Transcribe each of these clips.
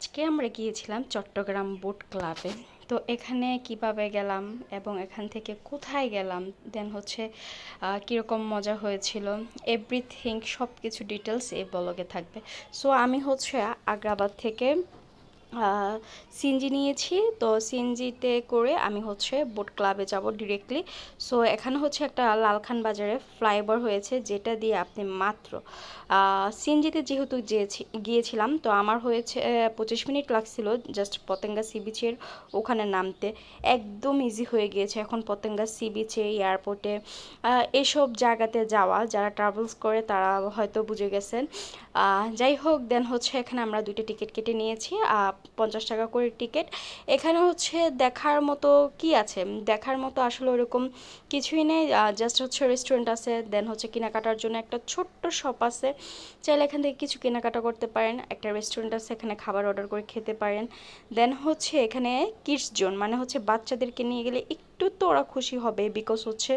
আজকে আমরা গিয়েছিলাম চট্টগ্রাম বোট ক্লাবে। তো এখানে কীভাবে গেলাম এবং এখান থেকে কোথায় গেলাম, দেন হচ্ছে কীরকম মজা হয়েছিল এভরিথিং সব কিছু ডিটেলস এই ব্লগে থাকবে। সো আমি হচ্ছে আগ্রাবাদ থেকে সিএনজি নিয়েছি। তো সিএনজিতে করে আমি হচ্ছে বোট ক্লাবে যাব ডিরেক্টলি সো এখানে হচ্ছে একটা লালখান বাজারে ফ্লাইওভার হয়েছে যেটা দিয়ে আপনি মাত্র সিএনজিতে যেহেতু গিয়েছিলাম, তো আমার হয়েছে পঁচিশ মিনিট লাগছিল জাস্ট পতেঙ্গা সি বিচের ওখানে নামতে। একদম ইজি হয়ে গিয়েছে এখন পতেঙ্গা সি বিচে এয়ারপোর্টে এসব জায়গাতে যাওয়া। যারা ট্রাভেলস করে তারা হয়তো বুঝে গেছেন। যাই হোক দেন হচ্ছে এখানে আমরা দুইটা টিকিট কেটে নিয়েছি পঞ্চাশ টাকা করে টিকিট এখানে হচ্ছে দেখার মতো কি আছে? দেখার মতো আসলে ওরকম কিছুই নেই জাস্ট হচ্ছে রেস্টুরেন্ট আছে দেন হচ্ছে কেনাকাটার জন্য একটা ছোট্ট শপ আছে। চাইলে এখান থেকে কিছু কেনাকাটা করতে পারেন, একটা রেস্টুরেন্ট আছে, এখানে খাবার অর্ডার করে খেতে পারেন। দেন হচ্ছে এখানে কিডস জোন মানে হচ্ছে বাচ্চাদেরকে নিয়ে গেলে একটু তো ওরা খুশি হবে বিকজ হচ্ছে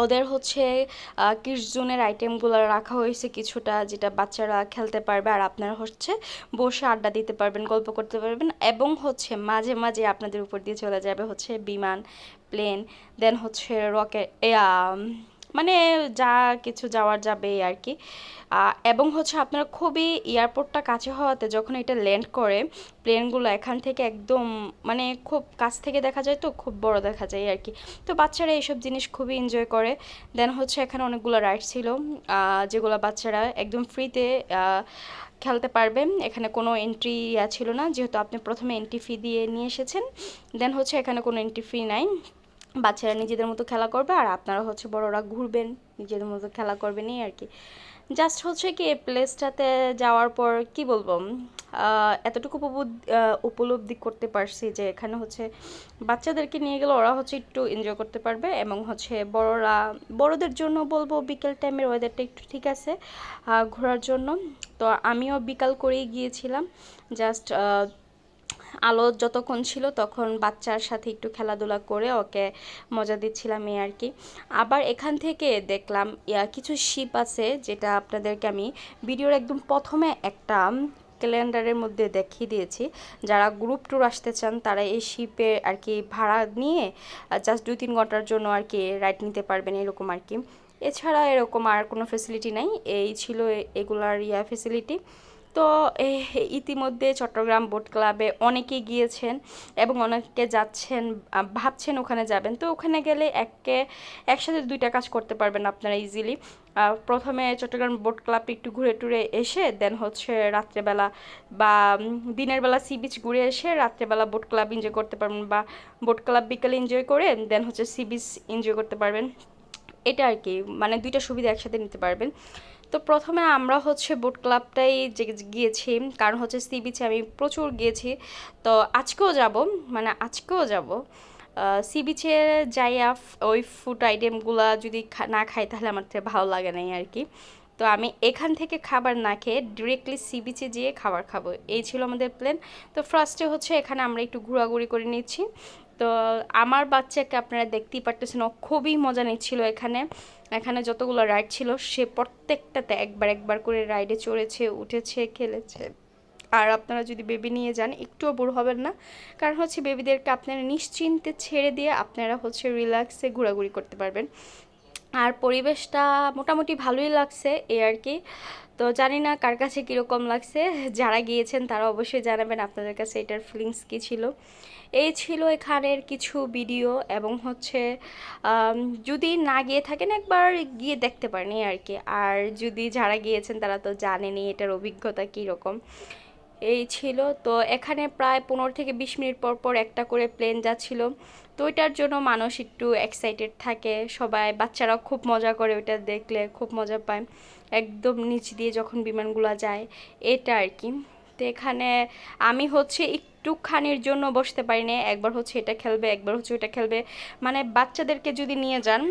ওদের হচ্ছে কিডস জোনের আইটেমগুলো রাখা হয়েছে কিছুটা, যেটা বাচ্চারা খেলতে পারবে আর আপনারা হচ্ছে বসে আড্ডা দিতে পারবেন, গল্প করতে পারবেন এবং হচ্ছে মাঝে মাঝে আপনাদের উপর দিয়ে চলে যাবে হচ্ছে বিমান প্লেন দেন হচ্ছে রকেট মানে যা কিছু যাওয়ার যাবে আর কি এবং হচ্ছে আপনারা খুবই এয়ারপোর্টটা কাছে হওয়াতে যখন এটা ল্যান্ড করে, প্লেনগুলো এখান থেকে একদম মানে খুব কাছ থেকে দেখা যায় তো, খুব বড় দেখা যায় আর কি তো বাচ্চারা এইসব জিনিস খুবই এনজয় করে। দেন হচ্ছে এখানে অনেকগুলো রাইড ছিল যেগুলো বাচ্চারা একদম ফ্রিতে খেলতে পারবেন এখানে কোনো এন্ট্রি ছিল না, যেহেতু আপনি প্রথমে এন্ট্রি ফি দিয়ে নিয়ে এসেছেন। দেন হচ্ছে এখানে কোনো এন্ট্রি ফি নাই। বাচ্চারা নিজেদের মতো খেলা করবে আর আপনারা হচ্ছে বড়রা ঘুরবেন, নিজেদের মতো খেলা করবেন এই আর কি। জাস্ট হচ্ছে কি এই প্লেসটাতে যাওয়ার পর কি বলব এতটুকু উপলব্ধি করতে পারছি যে এখানে হচ্ছে বাচ্চাদেরকে নিয়ে গেলে ওরা হচ্ছে একটু এনজয় করতে পারবে এবং হচ্ছে বড়রা, বড়দের জন্য বলব বিকেল টাইমের ওয়েদারটা একটু ঠিক আছে ঘোরার জন্য। তো আমিও বিকাল করেই গিয়েছিলাম জাস্ট আলো যতক্ষণ ছিল তখন বাচ্চার সাথে একটু খেলাধুলা করে ওকে মজা দিচ্ছিলাম এই আর কি। আবার এখান থেকে দেখলাম কিছু শিপ আছে যেটা আপনাদেরকে আমি ভিডিওর একদম প্রথমে একটা ক্যালেন্ডারের মধ্যে দেখিয়ে দিয়েছি। যারা গ্রুপ ট্যুর আসতে চান, তারা এই শিপে আর কি ভাড়া নিয়ে জাস্ট দুই তিন ঘণ্টার জন্য আর কি রাইড নিতে পারবেন এরকম আর কি। এছাড়া এরকম আর কোনো ফেসিলিটি নাই। এই ছিল এগুলার, ইয়া ফেসিলিটি তো ইতিমধ্যে চট্টগ্রাম বোট ক্লাবে অনেকেই গিয়েছেন এবং অনেকে যাচ্ছেন ভাবছেন ওখানে যাবেন। তো ওখানে গেলে একে, একসাথে দুইটা কাজ করতে পারবেন আপনারা ইজিলি প্রথমে চট্টগ্রাম বোট ক্লাব একটু ঘুরে টুরে এসে দেন হচ্ছে রাত্রেবেলা বা দিনের বেলা সি বিচ ঘুরে এসে রাত্রেবেলা বোট ক্লাব এনজয় করতে পারবেন বা বোট ক্লাব বিকেলে এনজয় করে দেন হচ্ছে সি বিচ এনজয় করতে পারবেন। এটা আর কি মানে দুইটা সুবিধা একসাথে নিতে পারবেন। তো প্রথমে আমরা হচ্ছে বোট ক্লাবটাই গিয়েছি, কারণ হচ্ছে সি বিচে আমি প্রচুর গিয়েছি। তো আজকেও যাব মানে আজকেও যাব। সি বিচে যাইয়া ওই ফুড আইটেমগুলা যদি না খাই তাহলে আমার ভালো লাগে নাই আর কি। তো আমি এখান থেকে খাবার না খেয়ে ডিরেক্টলি সি বিচে যেয়ে খাবার খাব, এই ছিল আমাদের প্ল্যান তো ফার্স্টে হচ্ছে এখানে আমরা একটু ঘোরাঘুরি করে নিচ্ছি। তো আমার বাচ্চাকে আপনারা দেখতেই পারতেছেন, ও খুবই মজা নিচ্ছিল এখানে। এখানে যতগুলো রাইড ছিল, সে প্রত্যেকটাতে একবার একবার করে রাইডে চড়েছে, উঠেছে, খেলেছে। আর আপনারা যদি বেবি নিয়ে যান, একটুও বড় হবেন না। কারণ হচ্ছে বেবিদেরকে আপনারা নিশ্চিন্তে ছেড়ে দিয়ে আপনারা হচ্ছে রিল্যাক্সে ঘোরাঘুরি করতে পারবেন। আর পরিবেশটা মোটামুটি ভালোই লাগছে এই আর কি। তো জানি না কার কাছে কীরকম লাগছে, যারা গিয়েছেন তারা অবশ্যই জানাবেন আপনাদের কাছে এটার ফিলিংস কী ছিল। এই ছিল এখানের কিছু ভিডিও এবং হচ্ছে যদি না গিয়ে থাকেন একবার গিয়ে দেখতে পারেন আর কি। আর যদি যারা গিয়েছেন তারা তো জানেনি এটার অভিজ্ঞতা কীরকম। এই ছিল। তো এখানে প্রায় পনেরো থেকে বিশ মিনিট পর পর একটা করে প্লেন যাচ্ছিল। তো ওইটার জন্য মানুষ একটু এক্সাইটেড থাকে। সবাই, বাচ্চারাও খুব মজা করে ওইটা দেখলে, খুব মজা পায়। একদম নিচ দিয়ে যখন বিমানগুলো যায়, এটা আর কি। তো এখানে আমি হচ্ছে একটুখানির জন্য বসতে পারি না একবার হচ্ছে এটা খেলবে, একবার হচ্ছে ওটা খেলবে। মানে বাচ্চাদেরকে যদি নিয়ে যান,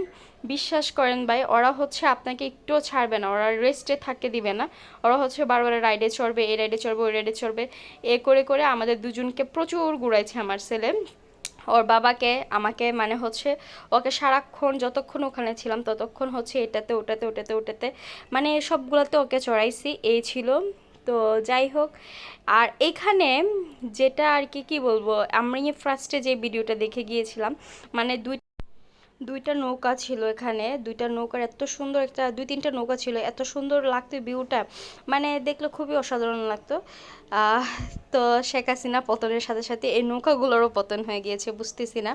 বিশ্বাস করেন ভাই, ওরা হচ্ছে আপনাকে একটুও ছাড়বে না। ওরা রেস্টে থাকতে দিবে না। ওরা হচ্ছে বারবার রাইডে চড়বে, এই রাইডে চড়বে, ওই রাইডে চড়বে। এ করে করে আমাদের দুজনকে প্রচুর ঘুরাইছে আমার ছেলে। ওর বাবাকে, আমাকে মানে হচ্ছে ওকে সারাক্ষণ যতক্ষণ ওখানে ছিলাম ততক্ষণ হচ্ছে এটাতে, ওটাতে ওটাতে ওটাতে মানে সবগুলোতে ওকে চড়াইছি, এই ছিল। তো যাই হোক, আর এখানে যেটা আর কি কি বলব, আমি ফার্স্টে যে ভিডিওটা দেখে গিয়েছিলাম মানে দুই দুইটা নৌকা ছিল এখানে, দুইটা নৌকার এত সুন্দর একটা, দুই তিনটা নৌকা ছিল, এত সুন্দর লাগতো ভিউটা মানে দেখলে খুবই অসাধারণ লাগতো। তো শেখ হাসিনা পতনের সাথে সাথে এই নৌকাগুলোরও পতন হয়ে গিয়েছে, বুঝতেছি না।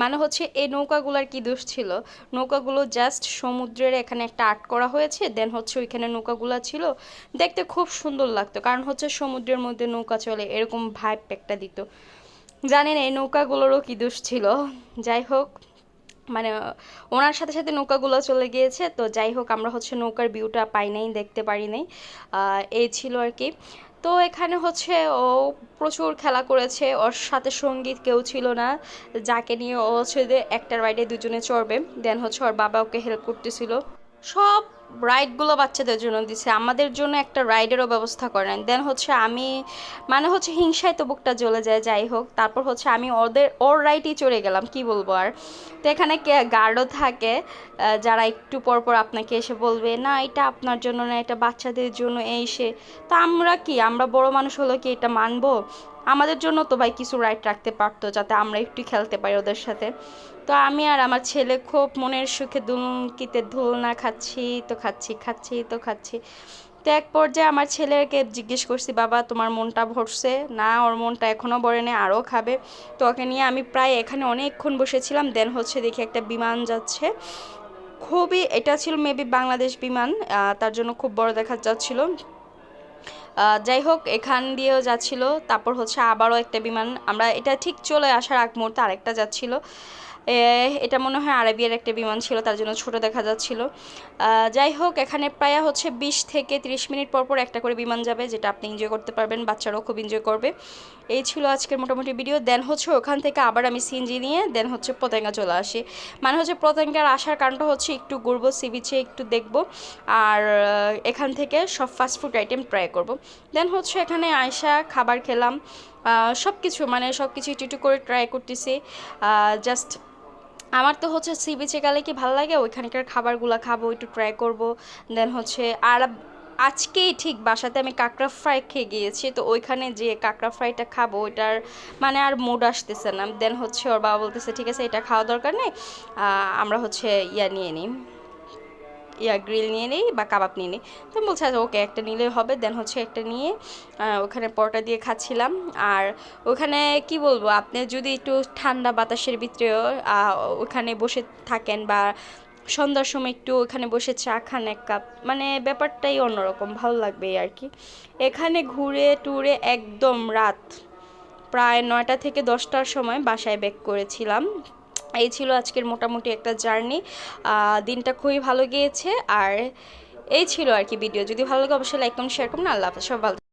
মানে হচ্ছে এই নৌকাগুলোর কি দোষ ছিল? নৌকাগুলো জাস্ট সমুদ্রের এখানে একটা আর্ট করা হয়েছে দেন হচ্ছে ওইখানে নৌকাগুলো ছিল। দেখতে খুব সুন্দর লাগতো, কারণ হচ্ছে সমুদ্রের মধ্যে নৌকা চলে, এরকম ভাইব একটা দিত। জানেন এই নৌকাগুলোরও কি দোষ ছিল? যাই হোক মানে ওনার সাথে সাথে নৌকাগুলো চলে গিয়েছে। তো যাই হোক, আমরা হচ্ছে নৌকার ভিউটা পাই নাই, দেখতে পারি নাই। এই ছিল আর কি। তো এখানে হচ্ছে ও প্রচুর খেলা করেছে। ওর সাথে সংগীত কেউ ছিল না, যাকে নিয়ে ও হচ্ছে যে একটা রাইডে দুজনে চড়বে। দেন হচ্ছে ওর বাবা ওকে হেল্প করতেছিল। সব রাইডগুলো বাচ্চাদের জন্য দিছে, আমাদের জন্য একটা রাইডেরও ব্যবস্থা করে নাই দেন হচ্ছে আমি মানে হচ্ছে হিংসায় তো বুকটা জ্বলে যায়, যাই হোক। তারপর হচ্ছে আমি ওদের, ওর রাইডই চড়ে গেলাম, কি বলব আর? তো এখানে গার্ডও থাকে যারা একটু পর পর আপনাকে এসে বলবে, না, এটা আপনার জন্য না, এটা বাচ্চাদের জন্য, এই সে। তা আমরা কি, আমরা বড় মানুষ হলো কি এটা মানবো? আমাদের জন্য তো ভাই কিছু রাইট রাখতে পারতো, যাতে আমরা একটু খেলতে পারি ওদের সাথে। তো আমি আর আমার ছেলে খুব মনের সুখে দুলকিতে দোলনা খাচ্ছি, তো খাচ্ছি খাচ্ছি, তো খাচ্ছি। তো এক পর্যায়ে আমার ছেলেকে জিজ্ঞেস করছি, বাবা, তোমার মনটা ভরছে? না, ওর মনটা এখনও ভরে নেই আরও খাবে। তো ওকে নিয়ে আমি প্রায় এখানে অনেকক্ষণ বসেছিলাম। দেন হচ্ছে দেখি একটা বিমান যাচ্ছে। খুবই, এটা ছিল মেবি বাংলাদেশ বিমান তার জন্য খুব বড় দেখা যাচ্ছিল। যাই হোক, এখান দিয়েও যাচ্ছিল। তারপর হচ্ছে আবারও একটা বিমান। আমরা, এটা ঠিক চলে আসার আগ মুহূর্তে আরেকটা যাচ্ছিল। এটা মনে হয় আরবিয়ার একটা বিমান ছিল, তার জন্য ছোট দেখা যাচ্ছিল। যাই হোক, এখানে প্রায় হচ্ছে বিশ থেকে তিরিশ মিনিট পর পর একটা করে বিমান যাবে, যেটা আপনি এনজয় করতে পারবেন, বাচ্চারাও খুব এনজয় করবে। এই ছিল আজকের মোটামুটি ভিডিও দেন হচ্ছে ওখান থেকে আবার আমি সিনজি নিয়ে দেন হচ্ছে পতেঙ্গা চলে আসি। মানে হচ্ছে পতেঙ্গার আসার কারণটা হচ্ছে একটু ঘুরবো সি বিচে একটু দেখব, আর এখান থেকে সব ফাস্ট ফুড আইটেম ট্রাই করব। দেন হচ্ছে এখানে আয়সা খাবার খেলাম সব কিছু মানে সব কিছু একটু একটু করে ট্রাই করতেছি। জাস্ট আমার তো হচ্ছে সি বিচে গেলে কি ভালো লাগে? ওইখানকার খাবারগুলো খাব, একটু ট্রাই করব। দেন হচ্ছে আর আজকেই ঠিক বাসাতে আমি কাঁকড়া ফ্রাই খেয়ে গিয়েছি, তো ওইখানে যে কাঁকড়া ফ্রাইটা খাব, ওইটার মানে আর মুড আসতেছে না। দেন হচ্ছে ওর বাবা বলতেছে, ঠিক আছে, এটা খাওয়া দরকার নেই আমরা হচ্ছে ইয়া নিয়ে নিই। ইয়া, গ্রিল নিয়ে নিই বা কাবাব নিয়ে নিই। তো আমি বলছি আচ্ছা ওকে একটা নিলে হবে, দেন হচ্ছে একটা নিয়ে ওখানে পরোটা দিয়ে খাচ্ছিলাম। আর ওখানে কি বলব, আপনি যদি একটু ঠান্ডা বাতাসের ভিতরেও ওখানে বসে থাকেন বা সন্ধ্যার সময় একটু ওখানে বসে চা খান এক কাপ মানে ব্যাপারটাই অন্যরকম, ভালো লাগবে আর কি। এখানে ঘুরে টুরে একদম রাত, প্রায় নয়টা থেকে দশটার সময় বাসায় ব্যাক করেছিলাম। এই ছিল আজকের মোটামুটি একটা জার্নি। দিনটা খুবই ভালো গিয়েছে। আর এই ছিল আর কি ভিডিও যদি ভালো লাগে অবশ্যই লাইক করুন শেয়ার করুন। আল্লাহ হাফেজ। সব ভালো